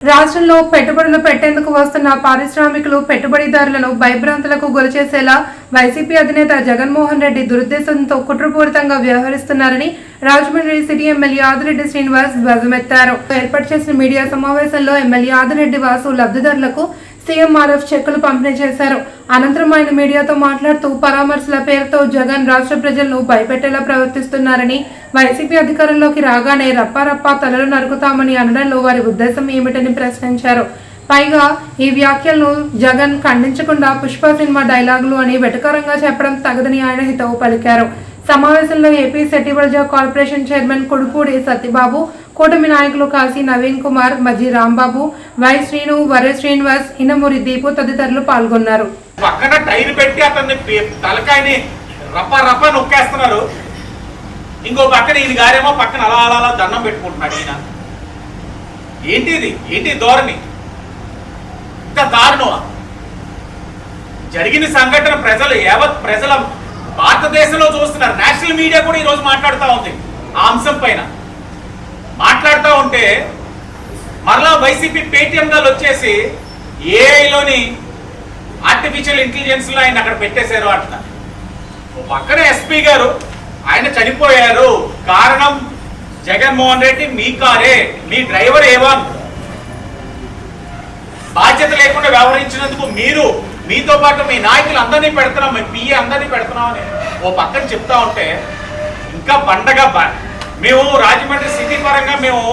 రాష్ట్రంలో పెట్టుబడులు పెట్టేందుకు వస్తున్న పారిశ్రామికులు పెట్టుబడిదారులను భయభ్రాంతులకు గురిచేసేలా వైసీపీ అధినేత జగన్మోహన్ రెడ్డి దురుద్దేశంతో కుట్రపూరితంగా వ్యవహరిస్తున్నారని రాజమండ్రి సిటీ ఎమ్మెల్యే ఆదిరెడ్డి శ్రీనివాస్ ధ్వజమెత్తారు. ఏర్పాటు చేసిన మీడియా సమావేశంలో ఎమ్మెల్యే ఆదిరెడ్డి వాసు లబ్ధిదారులకు సీఎంఆర్ఎఫ్ చెక్కులు పంపిణీ చేశారు. అనంతరం ఆయన మీడియాతో మాట్లాడుతూ పరామర్శల పేరుతో జగన్ రాష్ట్ర ప్రజలను భయపెట్టేలా ప్రవర్తిస్తున్నారని వైసీపీ అధికారంలోకి రాగానే రప్పారప్పా తలలు నరుకుతామని అనడంలో వారి ఉద్దేశం ఏమిటని ప్రశ్నించారు. పైగా ఈ వ్యాఖ్యలను జగన్ ఖండించకుండా పుష్ప సినిమా డైలాగులు అని వెటకరంగా చెప్పడం తగదని ఆయన హితవు పలికారు. సమావేశంలో AP Settibalija corporation chairman Kodupudi Satyababu కూటమి నాయకులు కాశీ నవీన్ కుమార్ మజ్జి రాంబాబు వై శ్రీను వర శ్రీనివాస్ ఇనమూరి దీపు తదితరులు పాల్గొన్నారు. పక్కన టైర్ పెట్టి అతన్ని తలకాయని రప్ప రప్ప నొక్కేస్తున్నారు. ఇంకో పక్కన ఈయన గారేమో పక్కన అలా అలా అలా దండం పెట్టుకుంటున్నాడు ఈయన. ఏంటి ఇది? ఏంటి ధోరణి? ఇంత దారుణం జరిగిన సంఘటన ప్రజలు యావత్ ప్రజల భారతదేశంలో చూస్తున్నారు. నేషనల్ మీడియా కూడా ఈరోజు మాట్లాడుతూ ఉంది ఆ అంశం పైన. ఉంటే మరలా వైసీపీ పేటిఎం గారు వచ్చేసి ఏఐలోని ఆర్టిఫిషియల్ ఇంటెలిజెన్స్లో ఆయన అక్కడ పెట్టేశారు అంట. పక్కన ఎస్పీ గారు ఆయన చనిపోయారు. కారణం జగన్మోహన్ రెడ్డి మీ కారే మీ డ్రైవర్ ఏవన్. బాధ్యత లేకుండా వ్యవహరించినందుకు మీరు మీతో పాటు మీ నాయకులు అందరినీ పెడుతున్నాం మీ పిఏ అందరినీ పెడుతున్నాం అని ఓ పక్కన చెప్తా ఉంటే ఇంకా పండగ మేము రాజమండ్రి సిటీ పరంగా మేము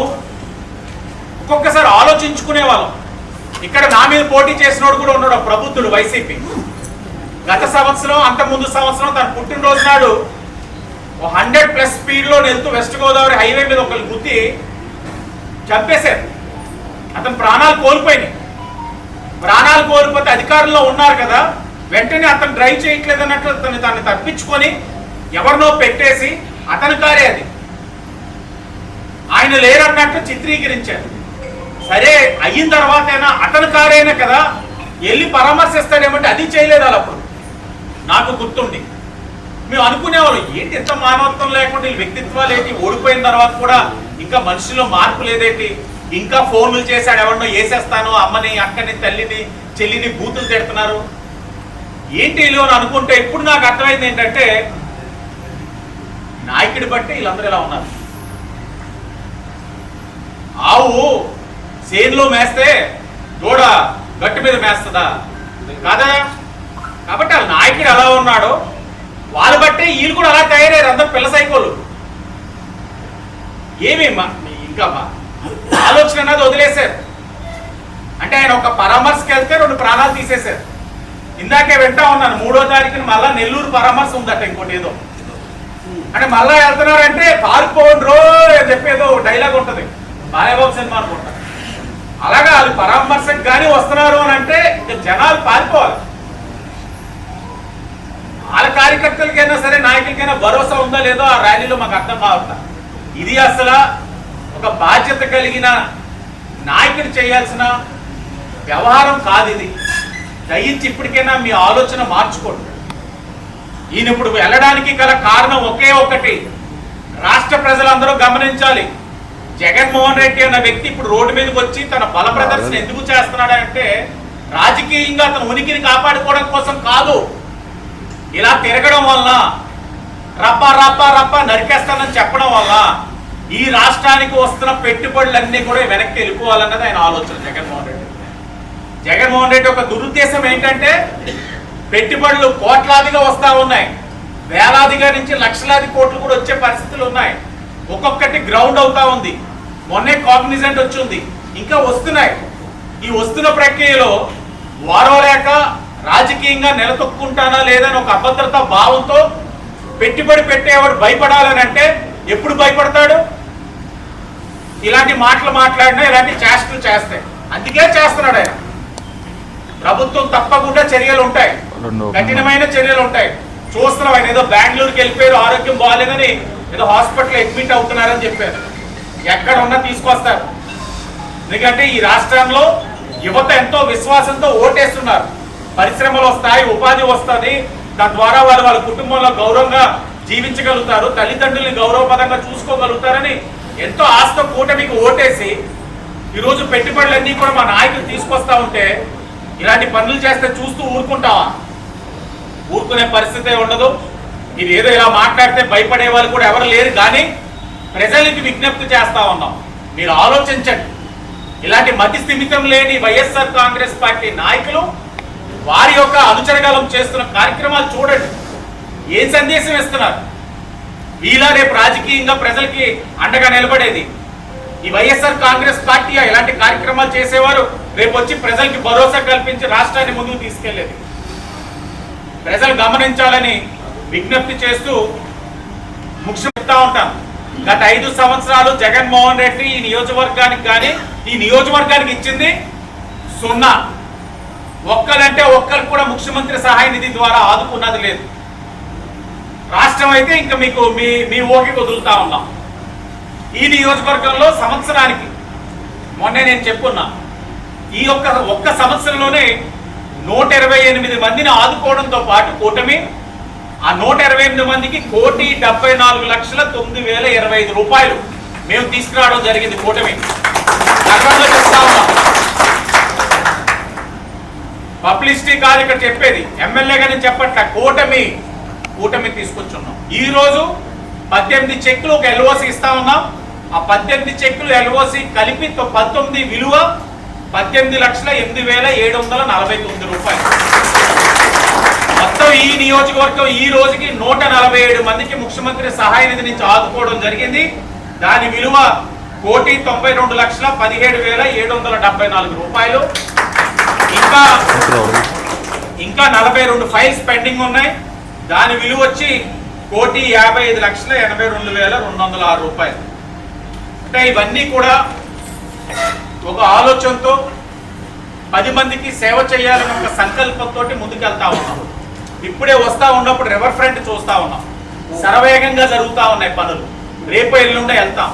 ఒక్కొక్కసారి ఆలోచించుకునే వాళ్ళం. ఇక్కడ నా మీద పోటీ చేసినోడు కూడా ఉన్నాడు ప్రబుద్ధుడు వైసీపీ. గత సంవత్సరం అంత ముందు సంవత్సరం తన పుట్టినరోజు నాడు ఓ హండ్రెడ్ ప్లస్ స్పీడ్లో వెళ్తూ వెస్ట్ గోదావరి హైవే మీద ఒకరు గుద్ది చంపేశారు. అతను ప్రాణాలు కోల్పోయినాయి. ప్రాణాలు కోల్పోతే అధికారంలో ఉన్నారు కదా వెంటనే అతను డ్రైవ్ చేయట్లేదు అన్నట్లు అతను తను తప్పించుకొని ఎవరినో పెట్టేసి అతని కారే అది. ఆయన లేరన్నట్టు చిత్రీకరించారు. సరే అయిన తర్వాతైనా అతని కారైనా కదా వెళ్ళి పరామర్శిస్తాడేమంటే అది చేయలేదు అప్పుడు నాకు గుర్తుండి. మేము అనుకునేవాళ్ళం ఏంటి ఎంత మానవత్వం లేకుండా వీళ్ళ వ్యక్తిత్వాలు ఏంటి? ఓడిపోయిన తర్వాత కూడా ఇంకా మనిషిలో మార్పు లేదేంటి? ఇంకా ఫోన్లు చేశాడు ఎవరినో వేసేస్తాను అమ్మని అక్కని తల్లిని చెల్లిని బూతులు తిడుతున్నారు. ఏంటి వీళ్ళు అని అనుకుంటే ఇప్పుడు నాకు అర్థమైంది ఏంటంటే నాయకుడి బట్టి వీళ్ళందరూ ఇలా ఉన్నారు. ఆవు చేనులో మేస్తే దూడ గట్టు మీద మేస్తుందా? కాదా? కాబట్టి ఆ నాయకుడు ఎలా ఉన్నాడో వాళ్ళు బట్టే వీళ్ళు కూడా అలా తయారయ్యారు అందరు పిల్ల సైకోలు. ఏమి ఇంకా ఆలోచన అన్నది వదిలేశారు. అంటే ఆయన ఒక పరామర్శకి వెళ్తే రెండు ప్రాణాలు తీసేశారు. ఇందాకే వింటా ఉన్నాను మూడో తారీఖున మళ్ళా నెల్లూరు పరామర్శ ఉందట ఇంకోటి ఏదో. అంటే మళ్ళా వెళ్తున్నారంటే పారిపోండి రో అని చెప్పేదో డైలాగ్ ఉంటుంది. బాలయబాబు సినిమా అనుకుంటా అలాగా వాళ్ళు పరామర్శకు కానీ వస్తున్నారు అని అంటే ఇక జనాలు పారిపోవాలి. వాళ్ళ కార్యకర్తలకైనా సరే నాయకులకైనా భరోసా ఉందా లేదో ఆ ర్యాలీలో మాకు అర్థం కావట్లా. ఇది అసలు ఒక బాధ్యత కలిగిన నాయకుడు చేయాల్సిన వ్యవహారం కాదు ఇది. దయించి ఇప్పటికైనా మీ ఆలోచన మార్చుకోండి. ఈయన ఇప్పుడు వెళ్ళడానికి గల కారణం ఒకే ఒకటి. రాష్ట్ర ప్రజలందరూ గమనించాలి. జగన్మోహన్ రెడ్డి అన్న వ్యక్తి ఇప్పుడు రోడ్డు మీదకి వచ్చి తన బల ప్రదర్శన ఎందుకు చేస్తున్నాడంటే రాజకీయంగా అతను ఉనికిని కాపాడుకోవడం కోసం కాదు. ఇలా తిరగడం వల్ల రప్ప రప్ప రప్ప నరికేస్తానని చెప్పడం వల్ల ఈ రాష్ట్రానికి వస్తున్న పెట్టుబడులన్నీ కూడా వెనక్కి వెళ్ళిపోవాలన్నది ఆయన ఆలోచన జగన్మోహన్ రెడ్డి. జగన్మోహన్ రెడ్డి ఒక దురుద్దేశం ఏంటంటే పెట్టుబడులు కోట్లాదిగా వస్తా ఉన్నాయి. వేలాదిగా నుంచి లక్షలాది కోట్లు కూడా వచ్చే పరిస్థితులు ఉన్నాయి. ఒక్కొక్కటి గ్రౌండ్ అవుతా ఉంది. మొన్నే కాగ్నిజెంట్ వచ్చింది. ఇంకా వస్తున్నాయి. ఈ వస్తున్న ప్రక్రియలో వారోలేక రాజకీయంగా నిలతొక్కుంటానా లేదని ఒక అభద్రతా భావంతో పెట్టుబడి పెట్టేవాడు భయపడాలని అంటే ఎప్పుడు భయపడతాడు? ఇలాంటి మాటలు మాట్లాడినా ఇలాంటి చేష్టలు చేస్తాయి. అందుకే చేస్తున్నాడు ఆయన. ప్రభుత్వం తప్పకుండా చర్యలు ఉంటాయి. కఠినమైన చర్యలు ఉంటాయి. చూస్తున్నాం ఆయన ఏదో బెంగళూరుకి వెళ్ళిపోయారు ఆరోగ్యం బాగాలేదని ఏదో హాస్పిటల్ అడ్మిట్ అవుతున్నారని చెప్పారు. ఎక్కడ ఉన్నా తీసుకొస్తారు. ఎందుకంటే ఈ రాష్ట్రంలో యువత ఎంతో విశ్వాసంతో ఓటేస్తున్నారు. పరిశ్రమలు వస్తాయి ఉపాధి వస్తుంది. దాని ద్వారా వాళ్ళ కుటుంబంలో గౌరవంగా జీవించగలుగుతారు. తల్లిదండ్రుల్ని గౌరవపదంగా చూసుకోగలుగుతారని ఎంతో ఆస్త కూటమికి ఓటేసి ఈరోజు పెట్టుబడులన్నీ కూడా మా నాయకులు తీసుకొస్తా ఉంటే ఇలాంటి పనులు చేస్తే చూస్తూ ఊరుకుంటావా? ఊరుకునే పరిస్థితే ఉండదు. ఇది ఏదో ఇలా మాట్లాడితే భయపడే వాళ్ళు కూడా ఎవరు లేరు కానీ ప్రజలకి విజ్ఞప్తి చేస్తా ఉన్నాం. మీరు ఆలోచించండి. ఇలాంటి మతి స్థిమితం లేని వైఎస్ఆర్ కాంగ్రెస్ పార్టీ నాయకులు వారి యొక్క అనుచరగాలం చేస్తున్న కార్యక్రమాలు చూడండి. ఏం సందేశం ఇస్తున్నారు? వీళ్ళ రేపు రాజకీయంగా ప్రజలకి అండగా నిలబడేది. ఈ వైఎస్ఆర్ కాంగ్రెస్ పార్టీ ఇలాంటి కార్యక్రమాలు చేసేవారు రేపు వచ్చి ప్రజలకి భరోసా కల్పించి రాష్ట్రాన్ని ముందుకు తీసుకెళ్ళేది. ప్రజలు గమనించాలని విజ్ఞప్తి చేస్తూ ముఖ్యమంతా ఉంటాను. గత ఐదు సంవత్సరాలు జగన్మోహన్ రెడ్డి ఈ నియోజకవర్గానికి కానీ ఈ నియోజకవర్గానికి ఇచ్చింది సున్నా. ఒక్కరంటే ఒక్కరు కూడా ముఖ్యమంత్రి సహాయ నిధి ద్వారా ఆదుకున్నది లేదు. రాష్ట్రం అయితే ఇంకా మీకు మీ మీ ఓకి వదులుతా ఉన్నాం. ఈ నియోజకవర్గంలో సంవత్సరానికి మొన్నే నేను చెప్పున్నా ఈ ఒక్క ఒక్క సంవత్సరంలోనే నూట ఇరవై ఎనిమిది మందిని ఆదుకోవడంతో పాటు కూటమి ఆ నూట ఇరవై ఎనిమిది మందికి కోటి డెబ్బై నాలుగు లక్షల తొమ్మిది వేల ఇరవై ఐదు రూపాయలు మేము తీసుకురావడం జరిగింది కూటమి. గర్వంగా చెప్తా ఉన్నాం. పబ్లిసిటీ కాదు ఇక్కడ చెప్పేది. ఎమ్మెల్యే గారిని చెప్పట్ల కూటమి కూటమి తీసుకొచ్చున్నాం. ఈ రోజు పద్దెనిమిది చెక్కులు ఒక ఎల్ఓసి ఇస్తా ఉన్నాం. ఆ పద్దెనిమిది చెక్కులు ఎల్ఓసి కలిపి పంతొమ్మిది విలువ పద్దెనిమిది లక్షల ఎనిమిది వేల ఏడు వందల నలభై తొమ్మిది రూపాయలు. మొత్తం ఈ నియోజకవర్గం ఈ రోజుకి నూట నలభై ఏడు మందికి ముఖ్యమంత్రి సహాయ నిధి నుంచి ఆదుకోవడం జరిగింది. దాని విలువ కోటి తొంభై రెండు లక్షల పదిహేడు వేల ఏడు వందల డెబ్బై నాలుగు రూపాయలు. ఇంకా ఇంకా నలభై రెండు ఫైల్స్ పెండింగ్ ఉన్నాయి. దాని విలువ వచ్చి కోటి యాభై ఐదు లక్షల ఎనభై రెండు వేల రెండు వందల ఆరు రూపాయలు. అంటే ఇవన్నీ కూడా ఒక ఆలోచనతో పది మందికి సేవ చేయాలని ఒక సంకల్పంతో ముందుకెళ్తా ఉన్నాము. ఇప్పుడే వస్తూ ఉన్నప్పుడు రివర్ ఫ్రంట్ చూస్తూ ఉన్నాం. శరవేగంగా జరుగుతూ ఉన్నాయి పనులు. రేపు ఎల్లుండే వెళ్తాం.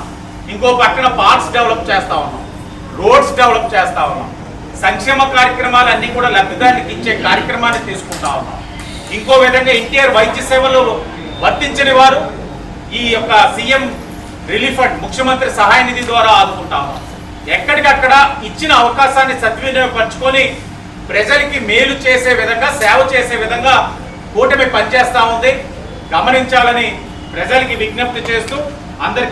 ఇంకో పక్కన పార్క్స్ డెవలప్ చేస్తూ ఉన్నాం. రోడ్స్ డెవలప్ చేస్తా ఉన్నాం. సంక్షేమ కార్యక్రమాలు అన్నీ కూడా లబ్ధిదానికి ఇచ్చే కార్యక్రమాన్ని తీసుకుంటా ఉన్నాం. ఇంకో విధంగా ఎన్టీఆర్ వైద్య సేవలు వర్తించని వారు ఈ యొక్క సీఎం రిలీఫ్ ఫండ్ ముఖ్యమంత్రి సహాయ నిధి ద్వారా ఆదుకుంటా ఉన్నాం. ఎక్కడికక్కడ ఇచ్చిన అవకాశాన్ని సద్వినియోగపరచుకొని ప్రజలకి మేలు చేసే విధంగా సేవ చేసే విధంగా కూటమి పనిచేస్తూ ఉంది. గమనించాలని ప్రజలకి విజ్ఞప్తి చేస్తూ అందరికీ